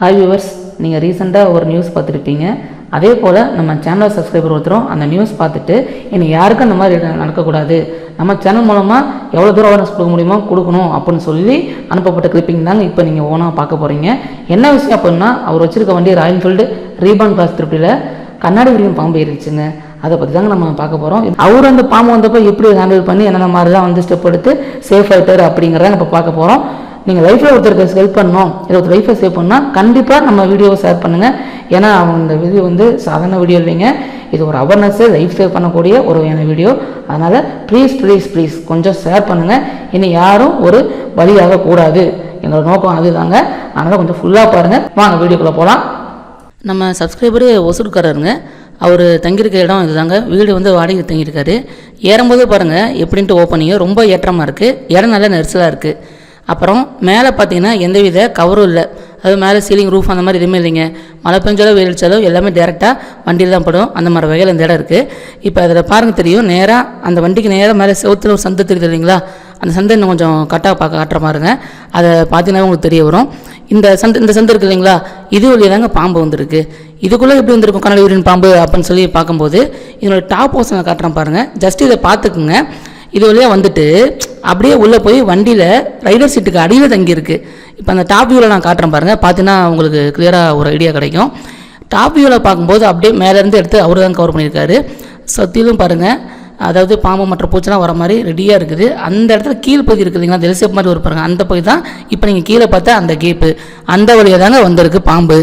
Hi viewers நீங்கள் ரீசெண்டாக ஒரு நியூஸ் பார்த்துருப்பீங்க. அதே போல் நம்ம சேனல் சப்ஸ்கிரைபர் ஒருத்தரும் அந்த நியூஸ் பார்த்துட்டு இனி யாருக்கும் அந்த மாதிரி நடக்கக்கூடாது. நம்ம சேனல் மூலமாக எவ்வளோ தூரம் அவேர்னஸ் கொடுக்க முடியுமோ கொடுக்கணும் அப்படின்னு சொல்லி அனுப்பப்பட்ட கிளிப்பிங் தாங்க இப்போ நீங்கள் ஓனாக பார்க்க போகிறீங்க என்ன விஷயம் அப்படின்னா அவர் வச்சுருக்க வண்டி ராயல் ஃபீல்டு ரீபான் கிளாஸ் திருப்தியில் கண்ணாடி விரியும் பாம்பு ஏறிடுச்சுங்க. அதை பற்றி தாங்க நம்ம பார்க்க போகிறோம் அவர் அந்த பாம்பு வந்தப்போ எப்படி ஹேண்டில் பண்ணி என்னென்ன மாதிரிலாம் வந்து ஸ்டெப் எடுத்து சேஃப் ஆகிட்டார் அப்படிங்கிறத இப்போ பார்க்க போகிறோம் நீங்கள் லைஃப்பில் ஒருத்தருக்கு ஹெல்ப் பண்ணணும் இல்லை ஒருத்தர் லைஃப்பை சேவ் பண்ணால் கண்டிப்பாக நம்ம வீடியோவை ஷேர் பண்ணுங்கள் ஏன்னா அவங்க இந்த வீடியோ வந்து சாதாரண வீடியோ இல்லைங்க. இது ஒரு அவேர்னஸ்ஸு லைஃப் சேவ் பண்ணக்கூடிய ஒரு வகையான வீடியோ அதனால் ப்ளீஸ் ப்ளீஸ் ப்ளீஸ் கொஞ்சம் ஷேர் பண்ணுங்கள் இனி யாரும் ஒரு வழியாகக்கூடாது கூடாது. எங்களோட நோக்கம் அதுதாங்க. அதனால் கொஞ்சம் ஃபுல்லாக பாருங்கள் வாங்க வீடியோக்குள்ளே போகலாம் நம்ம சப்ஸ்கிரைபரு ஒசூர்காரருங்க. அவர் தங்கியிருக்க இடம் இதுதாங்க. வீடு வந்து வாடகை தங்கியிருக்காரு. ஏறும்போது பாருங்கள் எப்படின்ட்டு ஓப்பனிங்க ரொம்ப ஏற்றமாக இருக்குது இடம் நல்ல நெரிசலாக இருக்குது அப்புறம் மேலே பார்த்தீங்கன்னா எந்தவித கவரும் இல்லை. அதுவும் மேலே சீலிங் ரூஃப் அந்த மாதிரி எதுவுமே இல்லைங்க. மழை பெஞ்சாலோ வெயிலடிச்சாலோ எல்லாமே டேரெக்டாக வண்டியில் தான் படும். அந்த மாதிரி வகையில் இந்த இடம் இருக்குது இப்போ அதில் பாருங்கள் தெரியும் நேராக அந்த வண்டிக்கு நேராக மேலே செவுத்துல ஒரு சந்தை தெரியுது இல்லைங்களா? அந்த சந்தை இன்னும் கொஞ்சம் கட்டாக பார்க்க காட்டுற பாருங்க. அதை பார்த்தீங்கன்னா உங்களுக்கு தெரிய வரும். இந்த சந்து இந்த சந்து இருக்குது இல்லைங்களா? இது வழியாக தாங்க பாம்பு வந்திருக்கு. இதுக்குள்ளே எப்படி வந்திருக்கும் கண்ணாடி உரின் பாம்பு அப்படின்னு சொல்லி பார்க்கும்போது இதனோட டாப் போர்ஷனை காட்டுறேன் பாருங்கள் ஜஸ்ட் இதை பார்த்துக்குங்க. இது வழியாக வந்துட்டு அப்படியே உள்ளே போய் வண்டியில் ரைடர் சீட்டுக்கு அடியில் தங்கியிருக்கு. இப்போ அந்த டாப் வியூவில் நான் காட்டுறேன் பாருங்கள் பார்த்தீங்கன்னா உங்களுக்கு கிளியராக ஒரு ஐடியா கிடைக்கும். டாப் வியூவில் பார்க்கும்போது அப்படியே மேலேருந்து எடுத்து அவர் தான் கவர் பண்ணியிருக்காரு. சத்தியிலும் பாருங்கள் அதாவது பாம்பு மற்ற பூச்செல்லாம் வர மாதிரி ரெடியாக இருக்குது. அந்த இடத்துல கீழே பகுதி இருக்குது இல்லைங்களா? தெலிசேப் மாதிரி ஒரு பாருங்கள் அந்த பகுதி தான் இப்போ நீங்கள் கீழே பார்த்தா அந்த கேப்பு அந்த வழியாக தாங்க வந்திருக்கு பாம்பு.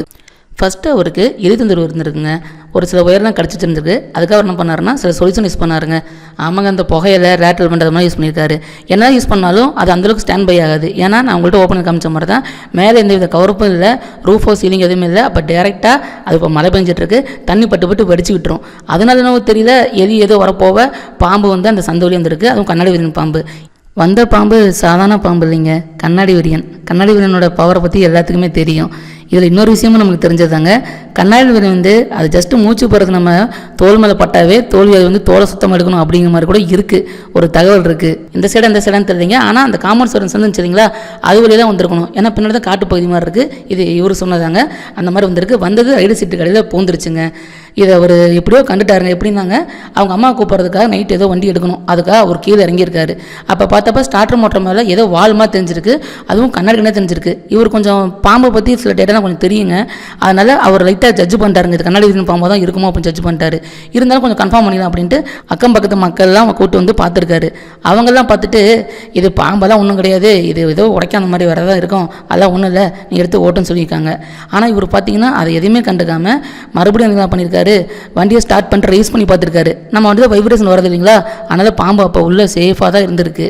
ஃபஸ்ட்டு அவருக்கு எரிதந்தூர் இருந்திருக்குங்க. ஒரு சில உயர்லாம் கடிச்சிட்டு இருந்திருக்கு. அதுக்காக என்ன பண்ணாருன்னா சில சொல்யூஷன் யூஸ் பண்ணாருங்க. ஆமாங்க அந்த புகையில ரேட்டல் பண்ணுறது மாதிரி யூஸ் பண்ணியிருக்காரு. என்ன யூஸ் பண்ணாலும் அது அந்தளவுக்கு ஸ்டாண்ட் பை ஆகாது. ஏன்னா நான் உங்கள்கிட்ட ஓப்பன் காமிச்ச மாதிரி தான் மேலே எந்த வித கவரப்பும் இல்லை ரூஃபோ சீலிங் எதுவுமே இல்லை அப்போ டேரெக்டாக அது இப்போ மழை பெஞ்சிட்ருக்கு. தண்ணி பட்டு பட்டு வெடிச்சு விட்டுரும். அதனால என்னவோ தெரியல எலி ஏதோ வரப்போவ பாம்பு வந்து அந்த சந்தோலி வந்திருக்கு. அதுவும் கண்ணாடி விரியன் பாம்பு. வந்த பாம்பு சாதாரண பாம்பு இல்லைங்க. கண்ணாடி விரியன். கண்ணாடி விரியனோட பவரை பற்றி எல்லாத்துக்குமே தெரியும். இதில் இன்னொரு விஷயமும் நமக்கு தெரிஞ்சதாங்க கண்ணாடி விரியன் வந்து அது ஜஸ்ட்டு மூச்சு போகிறதுக்கு நம்ம தோல் மேலே பட்டாவே தோல்வி அது வந்து தோலை சுத்தமாக எடுக்கணும் அப்படிங்கிற மாதிரி கூட இருக்குது ஒரு தகவல் இருக்குது இந்த சைடு அந்த சைடான்னு தெரியுங்க ஆனால் அந்த காமன் சோரன்ஸ் வந்து சரிங்களா அது வழியாக தான் வந்திருக்கணும். ஏன்னா பின்னாடி தான் காட்டு பகுதி மாதிரி இருக்குது இது இவர் சொன்னதாங்க. அந்த மாதிரி வந்திருக்கு. வந்தது ரைடு சீட்டு கடையில் பூந்துருச்சுங்க. இதை அவர் எப்படியோ கண்டுட்டாருங்க. எப்படின்னாங்க அவங்க அம்மா கூப்பிட்றதுக்காக நைட் ஏதோ வண்டி எடுக்கணும். அதுக்காக அவர் கீழே இறங்கியிருக்காரு. அப்போ பார்த்தப்ப ஸ்டார்டர் மோட்டர் மேலே ஏதோ வால்மா தெரிஞ்சிருக்கு. அதுவும் கண்ணாடி தெரிஞ்சிருக்கு. இவர் கொஞ்சம் பாம்பை பற்றி சில டேட்டெல்லாம் கொஞ்சம் தெரியுங்க. அதனால் அவர் லைட்டாக ஜட்ஜ் பண்ணிட்டாருங்க. இது கண்ணாடி பாம்பாக பாம்பு தான் இருக்குமோ அப்படின்னு ஜட்ஜ் பண்ணிட்டாரு. இருந்தாலும் கொஞ்சம் கன்ஃபார்ம் பண்ணிடலாம் அப்படின்ட்டு அக்கம் பக்கத்து மக்கள்லாம் கூட்டு வந்து பார்த்துருக்காரு. அவங்கெல்லாம் பார்த்துட்டு இது பாம்பெல்லாம் ஒன்றும் கிடையாது. இது ஏதோ உடைக்காத மாதிரி வரதான் இருக்கும். அதெல்லாம் ஒன்றும் இல்லை. நீ எடுத்து ஓட்டுன்னு சொல்லியிருக்காங்க. ஆனால் இவர் பார்த்தீங்கன்னா அதை எதுவுமே கண்டுக்காமல் மறுபடியும் என்ன பண்ணியிருக்காரு? வண்டியை ஸ்டார்ட் பண்ணுற ரேஸ் பண்ணி பார்த்துருக்காரு. நம்ம வந்து வைப்ரேஷன் வரது இல்லைங்களா? அதனால் பாம்பு அப்போ உள்ள சேஃபாக தான் இருந்திருக்கு.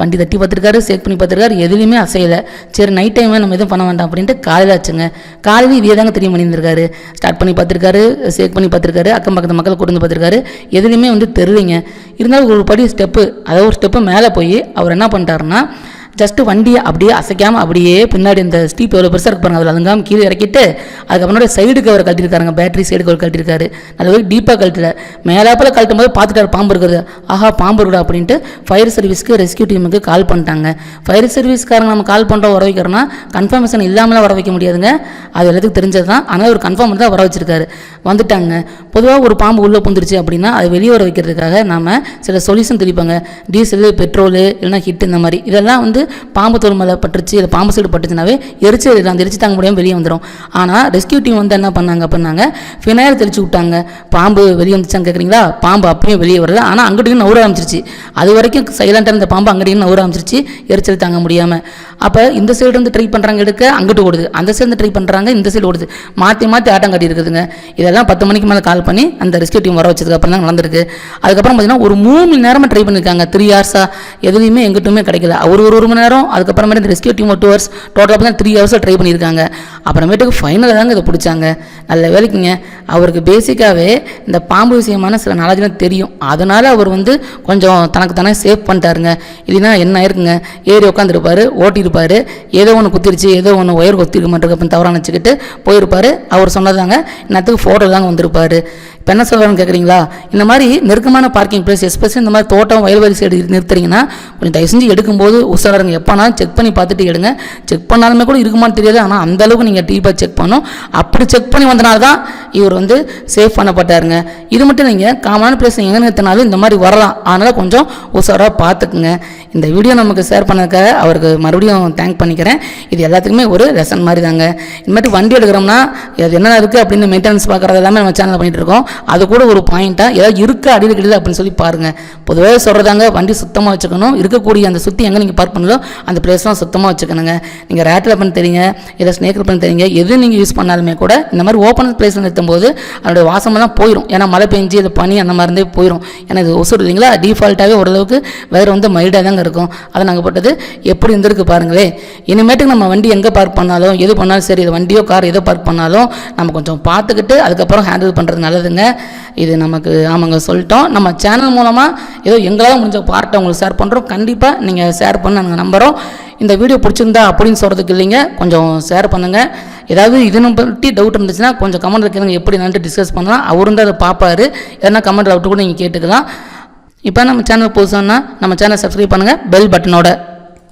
வண்டி தட்டி பார்த்துருக்காரு செக் பண்ணி பார்த்துருக்காரு எதுலேயுமே அசையலை. சரி நைட் டைமே நம்ம எதுவும் பண்ண வேண்டாம் அப்படின்ட்டு காலையில் ஆச்சுங்க. காலையில் இதே தாங்க தெரியும் பண்ணியிருந்திருக்காரு ஸ்டார்ட் பண்ணி பார்த்துருக்காரு சேக் பண்ணி பார்த்துருக்காரு அக்கம் பக்கத்து மக்கள் கொண்டு வந்து பார்த்துருக்காரு. எதுலையுமே வந்து தெரியலைங்க. இருந்தாலும் ஒரு படி ஸ்டெப்பு அதாவது ஒரு ஸ்டெப்பு மேலே போய் அவர் என்ன பண்ணிட்டாருன்னா ஜஸ்ட்டு வண்டியை அப்படியே அசைக்காமல் அப்படியே பின்னாடி இந்த ஸ்டீப் எவ்வளோ பெருசாக இருப்பாங்க அதில் அதுங்காம கீழே இறக்கிட்டு அதுக்கப்புறம் சைடு கவர் கழட்டிருக்காருங்க. பேட்டரி சைடு கவர் கழட்டிருக்காரு. நல்ல டீப்பாக கழட்டல. மேலாப்பில் கழட்டும் போது பார்த்துட்டாரு பாம்பு இருக்கிறது ஆஹா பாம்பு இருக்குடா அப்படின்ட்டு ஃபயர் சர்வீஸ்க்கு ரெஸ்கியூ டீமுக்கு கால் பண்ணிட்டாங்க. ஃபயர் சர்வீஸ்காரங்க நம்ம கால் பண்ணுறோம் வர வைக்கிறோன்னா கன்ஃபர்மேஷன் இல்லாமலாம் வர வைக்க முடியாதுங்க. அது எல்லாத்துக்கும் தெரிஞ்சது தான் ஆனால் ஒரு கன்ஃபார்ம் தான் வர வச்சிருக்காரு. வந்துட்டாங்க. பொதுவாக ஒரு பாம்பு உள்ளே புந்துருச்சு அப்படின்னா அது வெளியே வர வைக்கிறதுக்காக நாம் சில சொல்யூஷன் தெளிப்பாங்க. டீசலு பெட்ரோலு இல்லைன்னா ஹிட் இந்த மாதிரி. இதெல்லாம் வந்து பாம்பு தோல் மேலே பட்டுருச்சு இல்லை பாம்பு சைடு பட்டுச்சுனாவே எரிச்சு அந்த எரிச்சு தாங்க முடியாமல் வெளியே வந்துடும் ஆனால் ரெஸ்கியூ டீம் வந்து என்ன பண்ணாங்க அப்படின்னாங்க ஃபினாயில் தெளிச்சு விட்டாங்க. பாம்பு வெளியே வந்துச்சான்னு கேட்குறீங்களா பாம்பு அப்பயும் வெளியே வருது ஆனால் அங்கிட்டையும் நவுற ஆரம்பிச்சிருச்சு. அது வரைக்கும் சைலண்டாக இருந்த பாம்பு அங்கிட்டையும் நவுற ஆரம்பிச்சிருச்சு. எரிச்சல் தாங்க முடியாமல் அப்போ இந்த சைடு வந்து ட்ரை பண்ணுறாங்க எடுக்க அங்கிட்டு ஓடுது. அந்த சைடு ட்ரை பண்ணுறாங்க இந்த சைடு ஓடுது. மாற்றி மாற்றி ஆட்டம் காட்டி இருக்குதுங்க. இதெல்லாம் பத்து மணிக்கு மேலே கால் பண்ணி அந்த ரெஸ்கியூ டீம் வர வச்சதுக்கு அப்புறம் தான் நடந்திருக்கு. அதுக்கப்புறம் பார்த்தீங்கன்னா ஒரு மூணு மணி நேரமாக ட்ரை பண்ணியிருக்காங்க த்ரீ ஹவர்ஸாக எதுலையுமே எங்கிட்டுமே கிடைக்கல. ஒரு ஒரு ஒரு மணி நேரம் அதுக்கப்புறமேட்டு இந்த ரெஸ்கியூ டீம் ஒரு டூ ஹவர்ஸ் டோட்டலாக பார்த்தா த்ரீ ஹவர்ஸாக ட்ரை பண்ணியிருக்காங்க அப்புறமேட்டுக்கு ஃபைனலாக தாங்க இதை பிடிச்சாங்க. நல்ல வேலைக்குங்க. அவருக்கு பேசிக்காகவே இந்த பாம்பு விஷயமான சில நாலேஜ்லாம் தெரியும். அதனால் அவர் வந்து கொஞ்சம் தனக்கு தானே சேவ் பண்ணிட்டாருங்க. இல்லைன்னா என்ன ஆயிருக்குங்க? ஏறி உட்காந்துருப்பாரு ஓட்டியிருப்பாரு ஏதோ ஒன்று குத்திருச்சு ஏதோ ஒன்று ஒயர் கொத்திருக்க மாட்டேங்க அப்படின்னு வச்சுக்கிட்டு நினச்சிக்கிட்டு போயிருப்பாரு. அவர் சொன்னதாங்க இன்னத்துக்கு ஃபோட்டோ தாங்க வந்திருப்பாரு. இப்போ என்ன சொல்கிறேன்னு கேட்குறீங்களா இந்த மாதிரி நெருக்கமான பார்க்கிங் பிளேஸ் எஸ்பெஷலி இந்த மாதிரி தோட்டம் வயல்வெளி சைடு நிறுத்துறீங்கன்னா கொஞ்சம் தயவு செஞ்சு எடுக்கும்போது உசாரங்க எப்போனாலும் செக் பண்ணி பார்த்துட்டு எடுங்க. செக் பண்ணாலுமே கூட இருக்குமான்னு தெரியாது. ஆனால் அந்த அளவுக்கு நீங்கள் டீப்பாக செக் பண்ணணும். அப்படி செக் பண்ணி வந்தனால தான் இவர் வந்து சேஃப் பண்ணப்பட்டாருங்க. இது மட்டும் நீங்கள் காமனான பிளேஸ் எங்கே நிறுத்தினாலும் இந்த மாதிரி வரலாம். அதனால் கொஞ்சம் உஷாராக பார்த்துக்குங்க. இந்த வீடியோ நமக்கு ஷேர் பண்ணதுக்காக அவருக்கு மறுபடியும் தேங்க் பண்ணிக்கிறேன். இது எல்லாத்துக்குமே ஒரு லெசன் மாதிரி தாங்க இனிமேட்டு வண்டி எடுக்கிறோம்னா அது என்ன இருக்குது அப்படின்னு மெயின்டெனன்ஸ் பார்க்குறது எல்லாமே நம்ம சேனலில் பண்ணிகிட்டு இருக்கோம். அது கூட ஒரு பாயிண்ட்டாக ஏதாவது இருக்கா அடியில் கிடையாது அப்படின்னு சொல்லி பாருங்கள் பொதுவாக சொல்கிறதாங்க வண்டி சுத்தமாக வச்சுக்கணும். இருக்கக்கூடிய அந்த சுற்றி எங்கே நீங்கள் பார்க் பண்ணலோ அந்த பிளேஸ்லாம் சுத்தமாக வச்சுக்கணுங்க. நீங்கள் ரேட்டில் பண்ணி தெரியுங்க இதை ஸ்னேக்கர் பண்ணி தெரியுங்க எது நீங்கள் யூஸ் பண்ணாலுமே கூட இந்த மாதிரி ஓப்பன் பிளேஸில் நிறுத்தும் போது அதோடய வாசமெல்லாம் போயிடும் ஏன்னா மழை பெஞ்சு இது பனி அந்த மாதிரி இருந்தே போயிடும் ஏன்னா இது ஒசூர் இல்லைங்களா? டிஃபால்ட்டாகவே ஓரளவுக்கு வேறு வந்து மைல்டாக தாங்க இருக்கும். அதை நாங்கள் போட்டது எப்படி இருந்திருக்கு பாருங்களே. இனிமேட்டுக்கு நம்ம வண்டி எங்கே பார்க் பண்ணாலும் எது பண்ணாலும் சரி இது வண்டியோ கார் எதோ பார்க் பண்ணாலும் நம்ம கொஞ்சம் பார்த்துக்கிட்டு அதுக்கப்புறம் ஹேண்டில் பண்ணுறது நல்லதுங்க. இது நமக்கு ஆமாங்க சொல்லிட்டோம். நம்ம சேனல் மூலமாக ஏதோ எங்களால் முடிஞ்ச பார்ட்டை உங்களுக்கு ஷேர் பண்ணுறோம் கண்டிப்பாக நீங்கள் ஷேர் பண்ண நாங்கள் நம்புகிறோம் இந்த வீடியோ பிடிச்சிருந்தா அப்படின்னு சொல்கிறதுக்கு இல்லைங்க. கொஞ்சம் ஷேர் பண்ணுங்கள் ஏதாவது இதனை பற்றி டவுட் இருந்துச்சுன்னா கொஞ்சம் கமெண்ட் கேளுங்க. எப்படி என்னன்ட்டு டிஸ்கஸ் பண்ணலாம். அவரும் தான் அதை பார்ப்பாரு. எதனா கமெண்ட் டவுட் கூட நீங்கள் கேட்டுக்கலாம். இப்போ நம்ம சேனல் புதுசானா நம்ம சேனல் சப்ஸ்கிரைப் பண்ணுங்கள் பெல் பட்டனோட